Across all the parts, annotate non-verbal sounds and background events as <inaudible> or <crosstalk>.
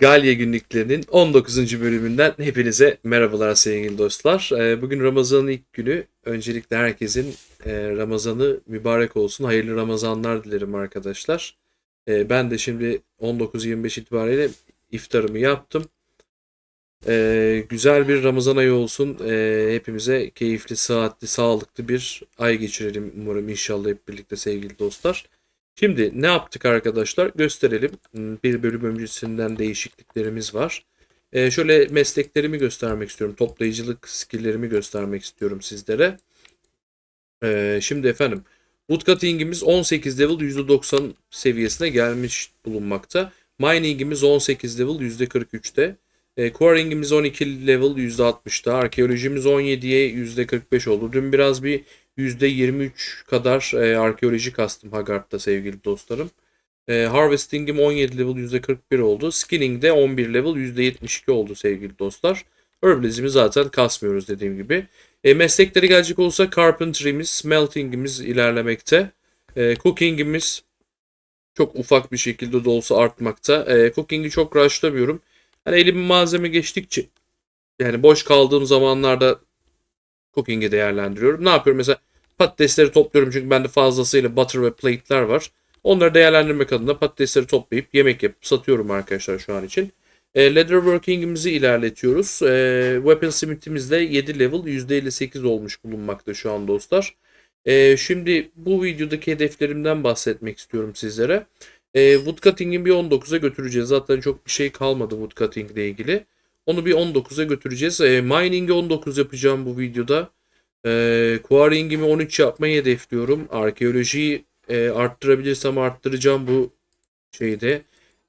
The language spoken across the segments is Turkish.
Galya günlüklerinin 19. bölümünden hepinize merhabalar sevgili dostlar. Ee, Bugün Ramazan'ın ilk günü. Öncelikle herkesin e, Ramazan'ı mübarek olsun. Hayırlı Ramazanlar dilerim arkadaşlar. Ee, Ben de şimdi 19-25 itibariyle iftarımı yaptım. Ee, Güzel bir Ramazan ayı olsun. Hepimize keyifli, sıhhatli, sağlıklı bir ay geçirelim umarım inşallah hep birlikte sevgili dostlar. Şimdi ne yaptık arkadaşlar? Gösterelim. Hmm, Bir bölüm öncesinden değişikliklerimiz var. Ee, şöyle mesleklerimi göstermek istiyorum. Toplayıcılık skilllerimi göstermek istiyorum sizlere. Ee, şimdi efendim Woodcutting'imiz 18 level %90 seviyesine gelmiş bulunmakta. Mining'imiz 18 level %43'te. E, Quarrying'imiz 12 level %60'da. Arkeolojimiz 17'ye %45 oldu. Dün biraz bir %23 kadar e, arkeoloji kastım Haggard'da sevgili dostlarım. E, Harvesting'im 17 level %41 oldu. Skinning'de 11 level %72 oldu sevgili dostlar. Herbalism'i zaten kasmıyoruz dediğim gibi. E, meslekleri gelecek olsa Carpentry'miz, Smelting'imiz ilerlemekte. E, cooking'imiz çok ufak bir şekilde de olsa artmakta. E, cooking'i çok rushlamıyorum. Hani elimin malzeme geçtikçe yani boş kaldığım zamanlarda cooking'i değerlendiriyorum. Ne yapıyorum mesela patatesleri topluyorum çünkü bende fazlasıyla butter ve plate'ler var. Onları değerlendirmek adına patatesleri toplayıp yemek yapıp satıyorum arkadaşlar şu an için. E, leatherworking'imizi ilerletiyoruz. E, weaponsmith'imiz de 7 level %58 olmuş bulunmakta şu an dostlar. E, şimdi bu videodaki hedeflerimden bahsetmek istiyorum sizlere. E, woodcutting'i bir 19'a götüreceğiz. Zaten çok bir şey kalmadı woodcutting ile ilgili. Onu bir 19'a götüreceğiz. E, mining'i 19 yapacağım bu videoda. E, quarrying'imi 13 yapmayı hedefliyorum. Arkeolojiyi e, arttırabilirsem arttıracağım bu şeyde.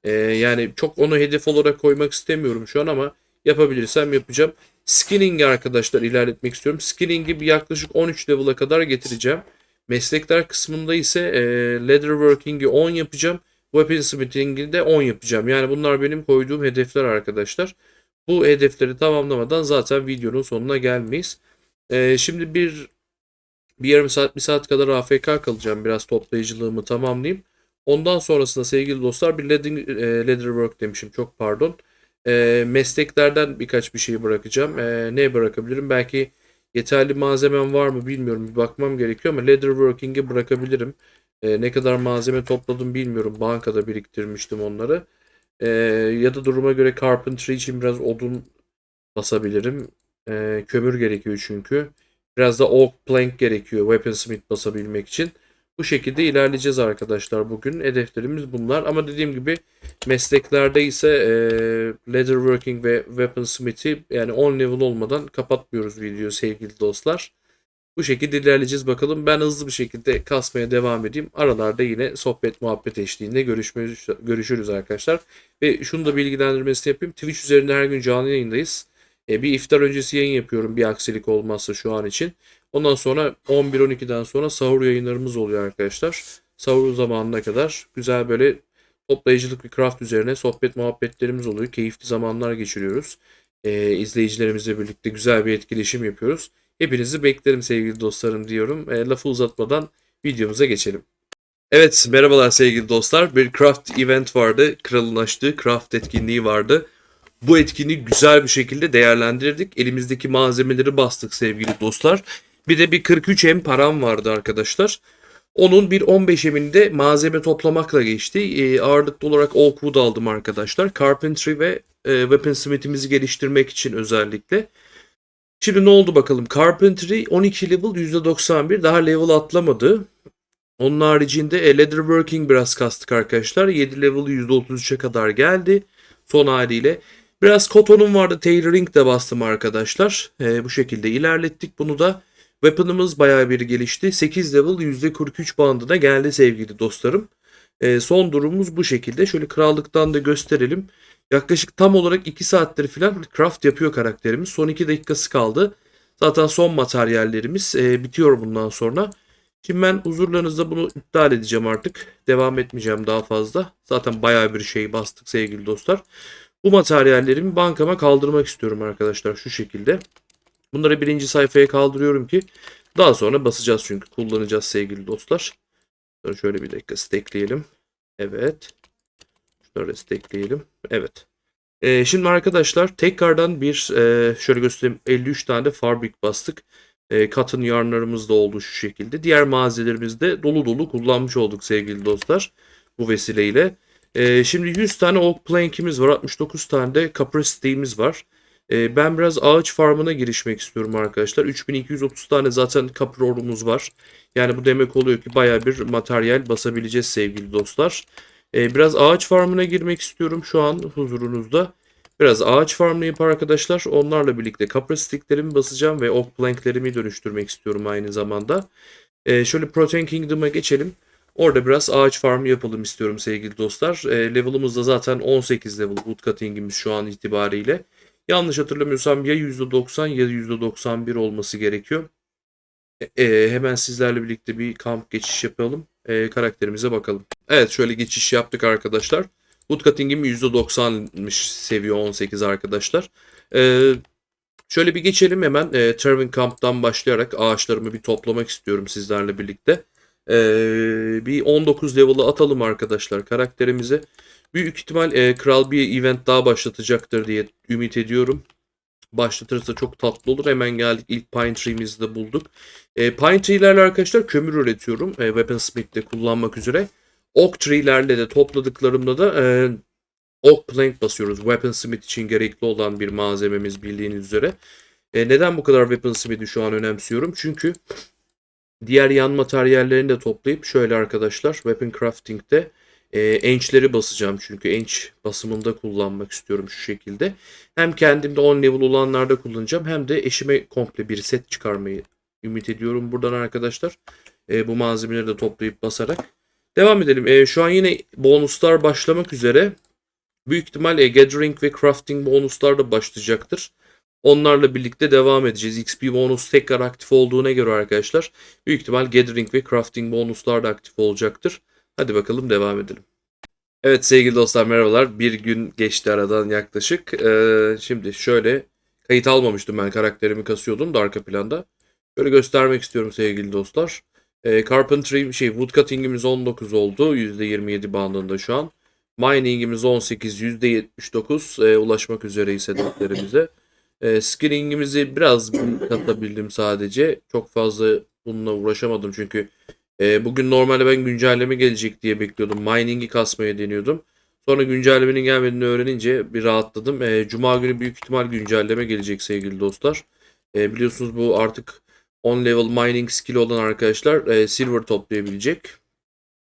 E, yani çok onu hedef olarak koymak istemiyorum şu an ama yapabilirsem yapacağım. Skinning'i arkadaşlar ilerletmek istiyorum. Skinning'i bir yaklaşık 13 level'a kadar getireceğim. Meslekler kısmında ise e, leatherworking'i 10 yapacağım. Weaponsmithing'i de 10 yapacağım. Yani bunlar benim koyduğum hedefler arkadaşlar. Bu hedefleri tamamlamadan zaten videonun sonuna gelmeyiz. Ee, şimdi bir bir yarım saat bir saat kadar AFK kalacağım. Biraz toplayıcılığımı tamamlayayım. Ondan sonrasında sevgili dostlar bir leather, e, leatherwork demişim çok pardon. E, mesleklerden birkaç bir şey bırakacağım. E, ne bırakabilirim? Belki yeterli malzemem var mı bilmiyorum. Bir bakmam gerekiyor ama leatherworking'i bırakabilirim. E, ne kadar malzeme topladım bilmiyorum. Bankada biriktirmiştim onları. E, ya da duruma göre carpentry için biraz odun basabilirim. E, kömür gerekiyor çünkü. Biraz da oak plank gerekiyor weaponsmith basabilmek için. Bu şekilde ilerleyeceğiz arkadaşlar bugün. Hedeflerimiz bunlar. Ama dediğim gibi mesleklerde ise e, leatherworking ve weaponsmith'i yani 10 level olmadan kapatmıyoruz videoyu sevgili dostlar. Bu şekilde ilerleyeceğiz bakalım. Ben hızlı bir şekilde kasmaya devam edeyim. Aralarda yine sohbet muhabbet eşliğinde görüşmüş, görüşürüz arkadaşlar. Ve şunu da bilgilendirmesini yapayım. Twitch üzerinde her gün canlı yayındayız. E, bir iftar öncesi yayın yapıyorum bir aksilik olmazsa şu an için. Ondan sonra 11-12'den sonra sahur yayınlarımız oluyor arkadaşlar. Sahur zamanına kadar güzel böyle toplayıcılık ve craft üzerine sohbet muhabbetlerimiz oluyor. Keyifli zamanlar geçiriyoruz. E, izleyicilerimizle birlikte güzel bir etkileşim yapıyoruz. Hepinizi beklerim sevgili dostlarım diyorum. E, lafı uzatmadan videomuza geçelim. Evet merhabalar sevgili dostlar. Bir craft event vardı. Kralın açtığı craft etkinliği vardı. Bu etkinliği güzel bir şekilde değerlendirdik. Elimizdeki malzemeleri bastık sevgili dostlar. Bir de bir 43 M param vardı arkadaşlar. Onun bir 15 eminde malzeme toplamakla geçti. E, ağırlıklı olarak oak wood aldım arkadaşlar. Carpentry ve e, weaponsmith'imizi geliştirmek için özellikle. Şimdi ne oldu bakalım. Carpentry 12 level %91 daha level atlamadı. Onun haricinde e, leatherworking biraz kastık arkadaşlar. 7 level %33'e kadar geldi. Son haliyle. Biraz kotonum vardı. Tailoring de bastım arkadaşlar. E, bu şekilde ilerlettik bunu da. Weapon'ımız bayağı bir gelişti. 8 level %43 bandına geldi sevgili dostlarım. E, son durumumuz bu şekilde. Şöyle krallıktan da gösterelim. Yaklaşık tam olarak 2 saattir falan craft yapıyor karakterimiz. Son 2 dakikası kaldı. Zaten son materyallerimiz e, bitiyor bundan sonra. Şimdi ben huzurlarınızda bunu iptal edeceğim artık. Devam etmeyeceğim daha fazla. Zaten bayağı bir şey bastık sevgili dostlar. Bu materyallerimi bankama kaldırmak istiyorum arkadaşlar şu şekilde. Bunları birinci sayfaya kaldırıyorum ki daha sonra basacağız çünkü kullanacağız sevgili dostlar. Şöyle bir dakika stackleyelim. Evet. Şöyle stackleyelim. Evet. Ee, şimdi arkadaşlar tekrardan bir e, şöyle göstereyim 53 tane de fabric bastık. E, cotton yarnlarımız da oldu şu şekilde. Diğer malzemelerimizi de dolu dolu kullanmış olduk sevgili dostlar bu vesileyle. E, şimdi 100 tane oak plank'imiz var. 69 tane de steam'imiz var. E, ben biraz ağaç farmına girişmek istiyorum arkadaşlar. 3230 tane zaten copper orumuz var. Yani bu demek oluyor ki baya bir materyal basabileceğiz sevgili dostlar. E, biraz ağaç farmına girmek istiyorum şu an huzurunuzda. Biraz ağaç farmlayıp arkadaşlar onlarla birlikte copper sticklerimi basacağım ve oak planklerimi dönüştürmek istiyorum aynı zamanda. E, şöyle Protein Kingdom'a geçelim. Orada biraz ağaç farmı yapalım istiyorum sevgili dostlar. E, level'ımız da zaten 18 level woodcutting'imiz şu an itibariyle. Yanlış hatırlamıyorsam ya %90 ya %91 olması gerekiyor. E, e, hemen sizlerle birlikte bir kamp geçiş yapalım. E, karakterimize bakalım. Evet şöyle geçiş yaptık arkadaşlar. Woodcutting'im %90'mış seviye 18 arkadaşlar. E, şöyle bir geçelim hemen. E, Trevin Camp'tan başlayarak ağaçlarımı bir toplamak istiyorum sizlerle birlikte. E, bir 19 level'ı atalım arkadaşlar karakterimize. Büyük ihtimal e, Kral bir event daha başlatacaktır diye ümit ediyorum. Başlatırsa çok tatlı olur. Hemen geldik ilk Pine Tree'mizi de bulduk. E, Pine Tree'lerle arkadaşlar kömür üretiyorum. E, Weaponsmith'te kullanmak üzere. Oak Tree'lerle de topladıklarımda da e, Oak Plank basıyoruz. Weaponsmith için gerekli olan bir malzememiz bildiğiniz üzere. E, neden bu kadar Weaponsmith'i şu an önemsiyorum? Çünkü diğer yan materyallerini de toplayıp şöyle arkadaşlar Weapon Crafting'de e, ench'leri basacağım çünkü ench basımında kullanmak istiyorum şu şekilde. Hem kendimde 10 level olanlarda kullanacağım hem de eşime komple bir set çıkarmayı ümit ediyorum buradan arkadaşlar. E, bu malzemeleri de toplayıp basarak. Devam edelim. E, şu an yine bonuslar başlamak üzere. Büyük ihtimal e, Gathering ve Crafting bonuslar da başlayacaktır. Onlarla birlikte devam edeceğiz. XP bonus tekrar aktif olduğuna göre arkadaşlar. Büyük ihtimal Gathering ve Crafting bonuslar da aktif olacaktır. Hadi bakalım devam edelim. Evet sevgili dostlar merhabalar. Bir gün geçti aradan yaklaşık. Ee, şimdi şöyle kayıt almamıştım ben karakterimi kasıyordum da arka planda. Şöyle göstermek istiyorum sevgili dostlar. Ee, Carpentry şey woodcutting'imiz 19 oldu. %27 bandında şu an. Mining'imiz 18 %79 e, ulaşmak üzereyiz hedeflerimize. E, skilling'imizi biraz katabildim sadece. Çok fazla bununla uğraşamadım çünkü e, bugün normalde ben güncelleme gelecek diye bekliyordum. Mining'i kasmaya deniyordum. Sonra güncellemenin gelmediğini öğrenince bir rahatladım. E, Cuma günü büyük ihtimal güncelleme gelecek sevgili dostlar. E, biliyorsunuz bu artık 10 level mining skill olan arkadaşlar e, silver toplayabilecek.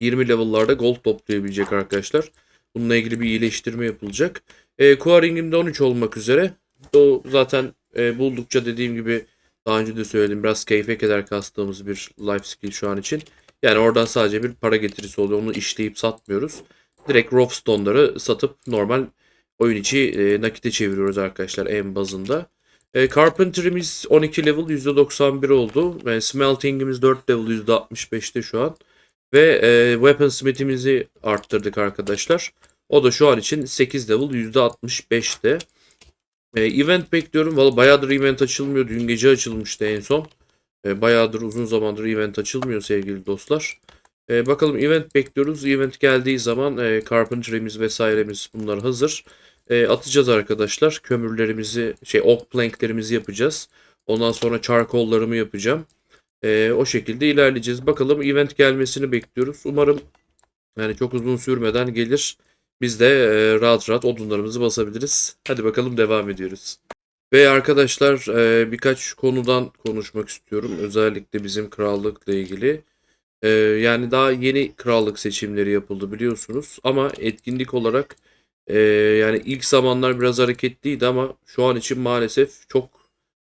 20 level'larda gold toplayabilecek arkadaşlar. Bununla ilgili bir iyileştirme yapılacak. E, Quarry'imde 13 olmak üzere. O zaten e, buldukça dediğim gibi daha önce de söyledim biraz keyfe keder kastığımız bir life skill şu an için. Yani oradan sadece bir para getirisi oluyor. Onu işleyip satmıyoruz. Direkt rough stone'ları satıp normal oyun içi e, nakite çeviriyoruz arkadaşlar en bazında. E, Carpenter'imiz 12 level %91 oldu. E, smelting'imiz 4 level %65'te şu an. Ve e, Weaponsmith'imizi arttırdık arkadaşlar. O da şu an için 8 level %65'te. E, event bekliyorum. Valla bayağıdır event açılmıyor. Dün gece açılmıştı en son. E, bayağıdır uzun zamandır event açılmıyor sevgili dostlar. E, bakalım event bekliyoruz. Event geldiği zaman e, carpentry'miz vesairemiz bunlar hazır. E, atacağız arkadaşlar. Kömürlerimizi şey oak planklerimizi yapacağız. Ondan sonra charcoal'larımı yapacağım. E, o şekilde ilerleyeceğiz. Bakalım event gelmesini bekliyoruz. Umarım yani çok uzun sürmeden gelir. Biz de e, rahat rahat odunlarımızı basabiliriz. Hadi bakalım devam ediyoruz. Ve arkadaşlar e, birkaç konudan konuşmak istiyorum. Özellikle bizim krallıkla ilgili. E, yani daha yeni krallık seçimleri yapıldı biliyorsunuz. Ama etkinlik olarak e, yani ilk zamanlar biraz hareketliydi ama şu an için maalesef çok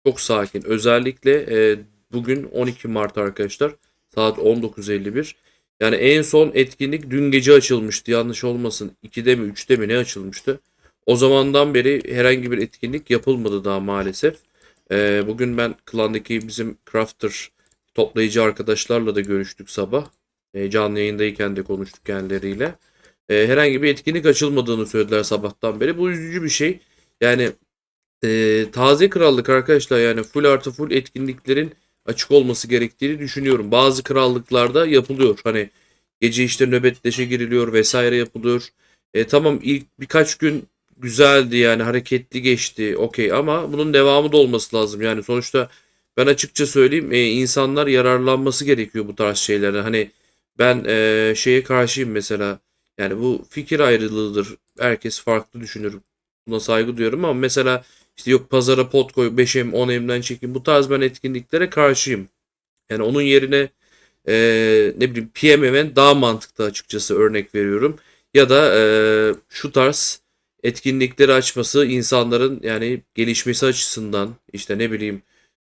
çok sakin. Özellikle e, bugün 12 Mart arkadaşlar saat 19.51. Yani en son etkinlik dün gece açılmıştı yanlış olmasın. 2'de mi 3'te mi ne açılmıştı. O zamandan beri herhangi bir etkinlik yapılmadı daha maalesef. Ee, bugün ben klandaki bizim crafter toplayıcı arkadaşlarla da görüştük sabah. Ee, canlı yayındayken de konuştuk kendileriyle. Ee, herhangi bir etkinlik açılmadığını söylediler sabahtan beri. Bu üzücü bir şey. Yani e, taze krallık arkadaşlar yani full artı full etkinliklerin açık olması gerektiğini düşünüyorum. Bazı krallıklarda yapılıyor. Hani gece işte nöbetleşe giriliyor vesaire yapılıyor. E, tamam ilk birkaç gün güzeldi yani hareketli geçti okey. Ama bunun devamı da olması lazım. Yani sonuçta ben açıkça söyleyeyim e, insanlar yararlanması gerekiyor bu tarz şeylerden hani ben e, şeye karşıyım mesela. Yani bu fikir ayrılığıdır. Herkes farklı düşünür. Buna saygı duyuyorum ama mesela işte yok pazara pot koy 5M 10M'den çekin. Bu tarz ben etkinliklere karşıyım. Yani onun yerine e, ne bileyim PM event daha mantıklı açıkçası örnek veriyorum. Ya da e, şu tarz etkinlikleri açması insanların yani gelişmesi açısından işte ne bileyim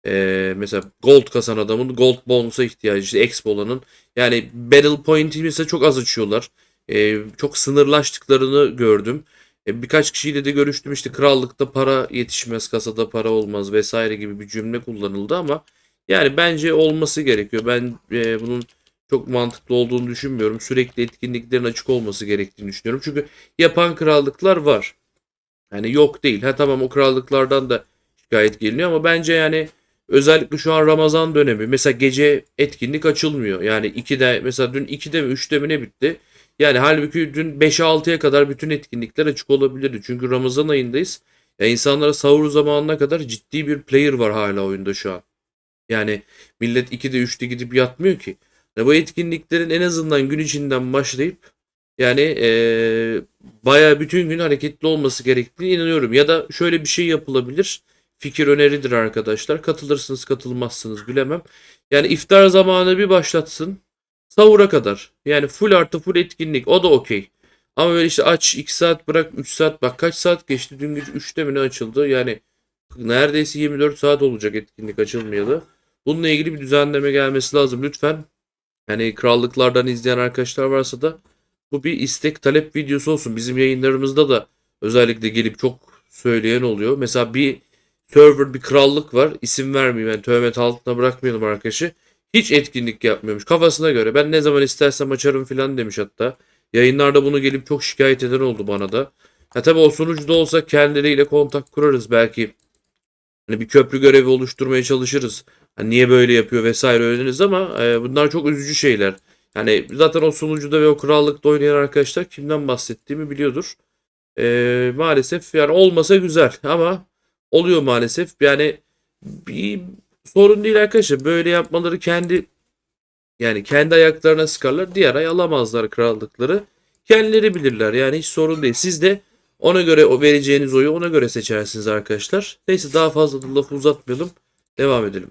eee, mesela gold kasan adamın gold bonusa ihtiyacı işte Expo'lanın yani battle point'i mesela çok az açıyorlar. Eee, çok sınırlaştıklarını gördüm. E, birkaç kişiyle de görüştüm işte krallıkta para yetişmez kasada para olmaz vesaire gibi bir cümle kullanıldı ama yani bence olması gerekiyor. Ben e, bunun çok mantıklı olduğunu düşünmüyorum. Sürekli etkinliklerin açık olması gerektiğini düşünüyorum. Çünkü yapan krallıklar var. Yani yok değil. Ha tamam o krallıklardan da şikayet geliniyor ama bence yani özellikle şu an Ramazan dönemi. Mesela gece etkinlik açılmıyor. Yani 2'de mesela dün 2'de mi 3'te mi ne bitti? Yani halbuki dün 5'e 6'ya kadar bütün etkinlikler açık olabilirdi. Çünkü Ramazan ayındayız. Ya insanlara sahur zamanına kadar ciddi bir player var hala oyunda şu an. Yani millet 2'de 3'te gidip yatmıyor ki. Ya bu etkinliklerin en azından gün içinden başlayıp yani eee bayağı bütün gün hareketli olması gerektiğine inanıyorum. Ya da şöyle bir şey yapılabilir. Fikir öneridir arkadaşlar. Katılırsınız katılmazsınız bilemem. Yani iftar zamanı bir başlatsın. Sahura kadar. Yani full artı full etkinlik. O da okey. Ama böyle işte aç 2 saat bırak 3 saat. Bak kaç saat geçti? Dün gece 3'te mi ne açıldı? Yani neredeyse 24 saat olacak etkinlik açılmayalı. Bununla ilgili bir düzenleme gelmesi lazım. Lütfen yani krallıklardan izleyen arkadaşlar varsa da bu bir istek talep videosu olsun. Bizim yayınlarımızda da özellikle gelip çok söyleyen oluyor. Mesela bir server bir krallık var. İsim vermeyeyim yani töhmet altına bırakmayalım arkadaşı. Hiç etkinlik yapmıyormuş kafasına göre. Ben ne zaman istersem açarım filan demiş hatta. Yayınlarda bunu gelip çok şikayet eden oldu bana da. Ha tabii o sunucuda olsa kendileriyle kontak kurarız belki. Hani bir köprü görevi oluşturmaya çalışırız. Hani niye böyle yapıyor vesaire öğreniriz ama e, bunlar çok üzücü şeyler. Yani zaten o sunucuda ve o krallıkta oynayan arkadaşlar kimden bahsettiğimi biliyordur. E, maalesef yani olmasa güzel <laughs> ama oluyor maalesef. Yani bir sorun değil arkadaşlar. Böyle yapmaları kendi yani kendi ayaklarına sıkarlar. Diğer ay alamazlar krallıkları. Kendileri bilirler. Yani hiç sorun değil. Siz de ona göre o vereceğiniz oyu ona göre seçersiniz arkadaşlar. Neyse daha fazla da lafı uzatmayalım. Devam edelim.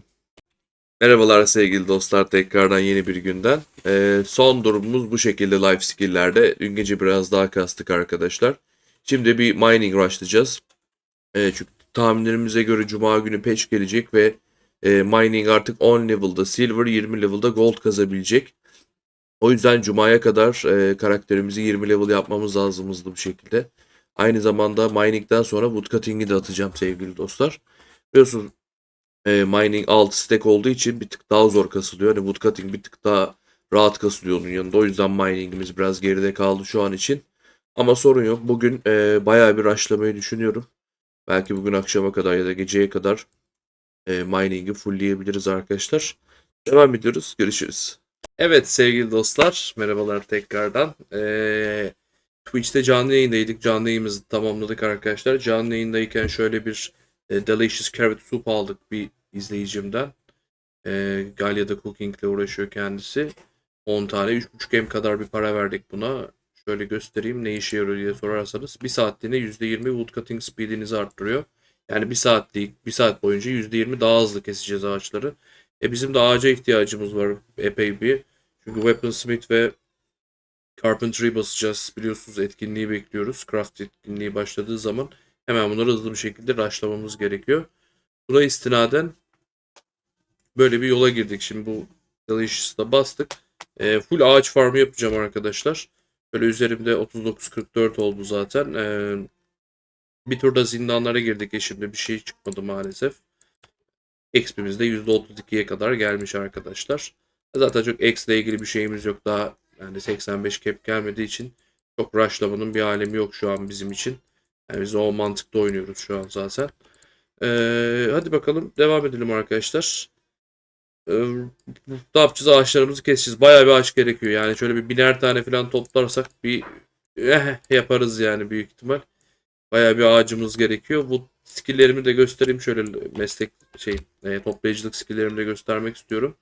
Merhabalar sevgili dostlar tekrardan yeni bir günden. Ee, son durumumuz bu şekilde life skill'lerde. Dün gece biraz daha kastık arkadaşlar. Şimdi bir mining rushlayacağız. Ee, çünkü tahminlerimize göre cuma günü patch gelecek ve e, mining artık 10 level'da silver 20 level'da gold kazabilecek. O yüzden cumaya kadar e, karakterimizi 20 level yapmamız lazım hızlı bir şekilde. Aynı zamanda mining'den sonra woodcutting'i de atacağım sevgili dostlar. Biliyorsunuz e, mining 6 stack olduğu için bir tık daha zor kasılıyor. Hani woodcutting bir tık daha rahat kasılıyor onun yanında. O yüzden miningimiz biraz geride kaldı şu an için. Ama sorun yok. Bugün e, bayağı bir rushlamayı düşünüyorum. Belki bugün akşama kadar ya da geceye kadar e, mining'i fullleyebiliriz arkadaşlar. Devam ediyoruz. Görüşürüz. Evet sevgili dostlar. Merhabalar tekrardan. E, Twitch'te canlı yayındaydık. Canlı yayınımızı tamamladık arkadaşlar. Canlı yayındayken şöyle bir e, Delicious Carrot Soup aldık bir izleyicimden. E, Galya'da cooking ile uğraşıyor kendisi. 10 tane 3.5 M kadar bir para verdik buna. Şöyle göstereyim ne işe yarıyor diye sorarsanız. Bir saatliğine %20 woodcutting speedinizi arttırıyor. Yani bir saatlik, bir saat boyunca %20 daha hızlı keseceğiz ağaçları. E bizim de ağaca ihtiyacımız var epey bir. Çünkü Weaponsmith ve Carpentry basacağız. Biliyorsunuz etkinliği bekliyoruz. Craft etkinliği başladığı zaman hemen bunları hızlı bir şekilde rushlamamız gerekiyor. Buna istinaden böyle bir yola girdik. Şimdi bu Delicious'da bastık. E, full ağaç farmı yapacağım arkadaşlar. Böyle üzerimde 39-44 oldu zaten. E, bir turda zindanlara girdik eşimle bir şey çıkmadı maalesef. XP'miz de %32'ye kadar gelmiş arkadaşlar. Zaten çok X ile ilgili bir şeyimiz yok daha yani 85 cap gelmediği için çok rushlamanın bir alemi yok şu an bizim için. Yani biz o mantıkta oynuyoruz şu an zaten. Ee, hadi bakalım devam edelim arkadaşlar. Ee, ne yapacağız? Ağaçlarımızı keseceğiz. Bayağı bir ağaç gerekiyor. Yani şöyle bir biner tane falan toplarsak bir eh, yaparız yani büyük ihtimal. bayağı bir ağacımız gerekiyor. Bu skill'lerimi de göstereyim. Şöyle meslek şey e, toplayıcılık skill'lerimi de göstermek istiyorum.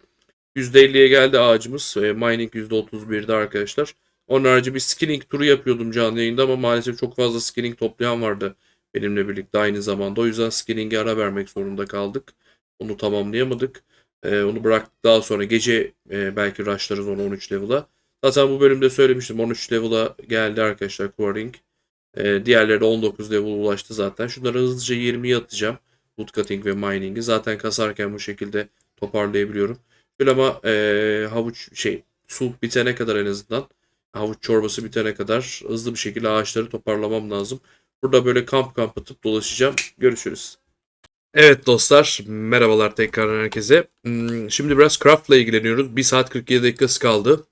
%50'ye geldi ağacımız. E, mining %31'de arkadaşlar. Onun harici bir skilling turu yapıyordum canlı yayında ama maalesef çok fazla skilling toplayan vardı benimle birlikte aynı zamanda. O yüzden skilling'e ara vermek zorunda kaldık. Onu tamamlayamadık. E, onu bıraktık daha sonra gece e, belki rushlarız onu 13 level'a. Zaten bu bölümde söylemiştim 13 level'a geldi arkadaşlar Quarrying. E, diğerleri de 19 level ulaştı zaten. Şunları hızlıca 20'ye atacağım. Woodcutting ve mining'i. Zaten kasarken bu şekilde toparlayabiliyorum. Böyle ama e, havuç şey su bitene kadar en azından havuç çorbası bitene kadar hızlı bir şekilde ağaçları toparlamam lazım. Burada böyle kamp kamp atıp dolaşacağım. Görüşürüz. Evet dostlar, merhabalar tekrar herkese. Hmm, Şimdi biraz craft'la ilgileniyoruz. 1 saat 47 dakikası kaldı.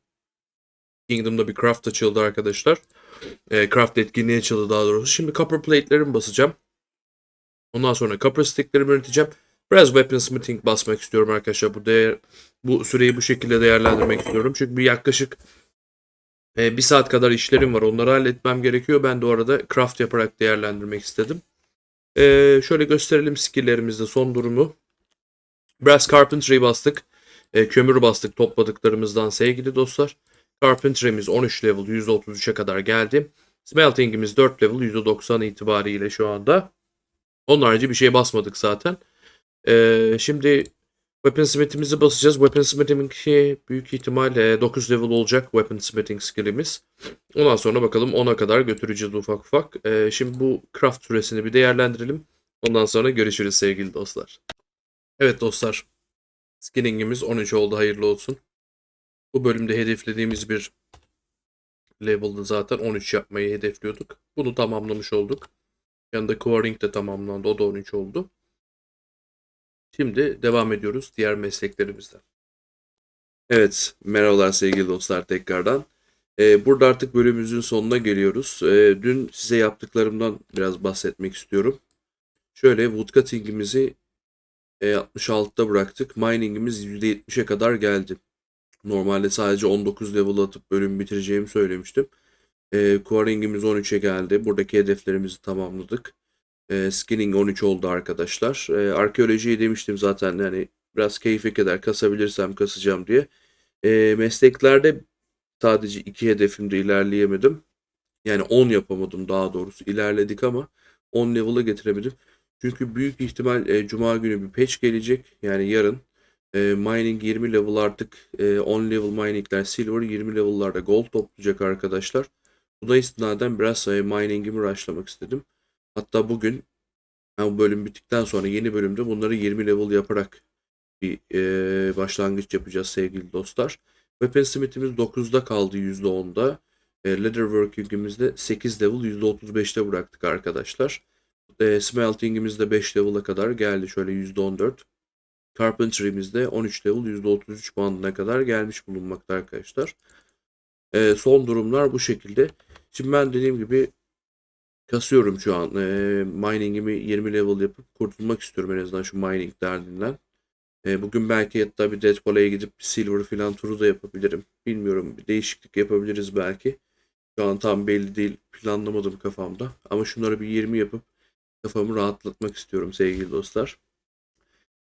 Kingdom'da bir craft açıldı arkadaşlar. E, craft etkinliği açıldı daha doğrusu. Şimdi copper plate'lerimi basacağım. Ondan sonra copper stick'lerimi üreteceğim. Biraz weapon smithing basmak istiyorum arkadaşlar. Bu değer, bu süreyi bu şekilde değerlendirmek istiyorum. Çünkü bir yaklaşık e, bir saat kadar işlerim var. Onları halletmem gerekiyor. Ben de orada craft yaparak değerlendirmek istedim. E, şöyle gösterelim skill'lerimizde son durumu. Brass Carpentry bastık. E, kömür bastık topladıklarımızdan sevgili dostlar. Carpentry'miz 13 level %33'e kadar geldi. Smelting'imiz 4 level %90 itibariyle şu anda. Onun harici bir şey basmadık zaten. Ee, şimdi Weaponsmith'imizi basacağız. Weaponsmith'inki büyük ihtimalle 9 level olacak Weaponsmithing skill'imiz. Ondan sonra bakalım 10'a kadar götüreceğiz ufak ufak. Ee, şimdi bu craft süresini bir değerlendirelim. Ondan sonra görüşürüz sevgili dostlar. Evet dostlar. Skinning'imiz 13 oldu hayırlı olsun. Bu bölümde hedeflediğimiz bir level'dı zaten 13 yapmayı hedefliyorduk. Bunu tamamlamış olduk. Yanında Quarrying de tamamlandı. O da 13 oldu. Şimdi devam ediyoruz diğer mesleklerimizden. Evet, merhabalar sevgili dostlar tekrardan. Ee, burada artık bölümümüzün sonuna geliyoruz. Ee, dün size yaptıklarımdan biraz bahsetmek istiyorum. Şöyle woodcutting'imizi e, 66'da bıraktık. Mining'imiz %70'e kadar geldi. Normalde sadece 19 level atıp bölümü bitireceğimi söylemiştim. E, Quarrying'imiz 13'e geldi. Buradaki hedeflerimizi tamamladık. E, skinning 13 oldu arkadaşlar. E, arkeolojiyi demiştim zaten yani biraz keyfe kadar kasabilirsem kasacağım diye. E, mesleklerde sadece iki hedefimde ilerleyemedim. Yani 10 yapamadım daha doğrusu. İlerledik ama 10 level'a getiremedim. Çünkü büyük ihtimal e, Cuma günü bir patch gelecek. Yani yarın. E, mining 20 level artık e, 10 level miningler silver 20 level'larda gold toplayacak arkadaşlar. Buna istinaden biraz e, mining'imi rushlamak istedim. Hatta bugün ben bu bölüm bittikten sonra yeni bölümde bunları 20 level yaparak bir e, başlangıç yapacağız sevgili dostlar. Weaponsmith'imiz 9'da kaldı %10'da. E, Leatherworking'imizde 8 level %35'te bıraktık arkadaşlar. E, Smelting'imiz de 5 level'a kadar geldi şöyle %14. Carpentry'mizde 13 level %33 bandına kadar gelmiş bulunmakta arkadaşlar. E, son durumlar bu şekilde. Şimdi ben dediğim gibi kasıyorum şu an. E, mining'imi 20 level yapıp kurtulmak istiyorum en azından şu mining derdinden. E, bugün belki hatta bir Dead Pole'ye gidip silver filan turu da yapabilirim. Bilmiyorum bir değişiklik yapabiliriz belki. Şu an tam belli değil. Planlamadım kafamda. Ama şunları bir 20 yapıp kafamı rahatlatmak istiyorum sevgili dostlar.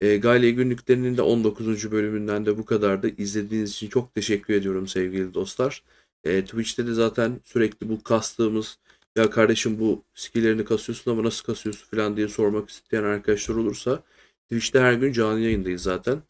E, Galia günlüklerinin de 19. bölümünden de bu kadardı. İzlediğiniz için çok teşekkür ediyorum sevgili dostlar. E, Twitch'te de zaten sürekli bu kastığımız ya kardeşim bu skill'lerini kasıyorsun ama nasıl kasıyorsun falan diye sormak isteyen arkadaşlar olursa Twitch'te her gün canlı yayındayız zaten.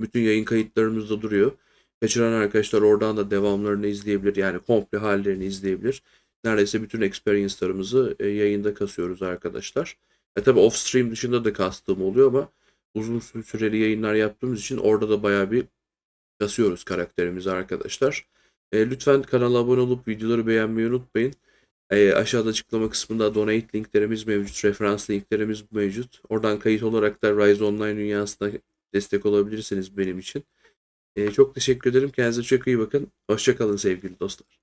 Bütün yayın kayıtlarımız da duruyor. Kaçıran arkadaşlar oradan da devamlarını izleyebilir. Yani komple hallerini izleyebilir. Neredeyse bütün experience'larımızı e, yayında kasıyoruz arkadaşlar. E tabi off stream dışında da kastığım oluyor ama uzun süreli yayınlar yaptığımız için orada da bayağı bir kasıyoruz karakterimizi arkadaşlar. E, lütfen kanala abone olup videoları beğenmeyi unutmayın. E, aşağıda açıklama kısmında donate linklerimiz mevcut, referans linklerimiz mevcut. Oradan kayıt olarak da Rise Online dünyasına destek olabilirsiniz benim için. E, çok teşekkür ederim. Kendinize çok iyi bakın. Hoşçakalın sevgili dostlar.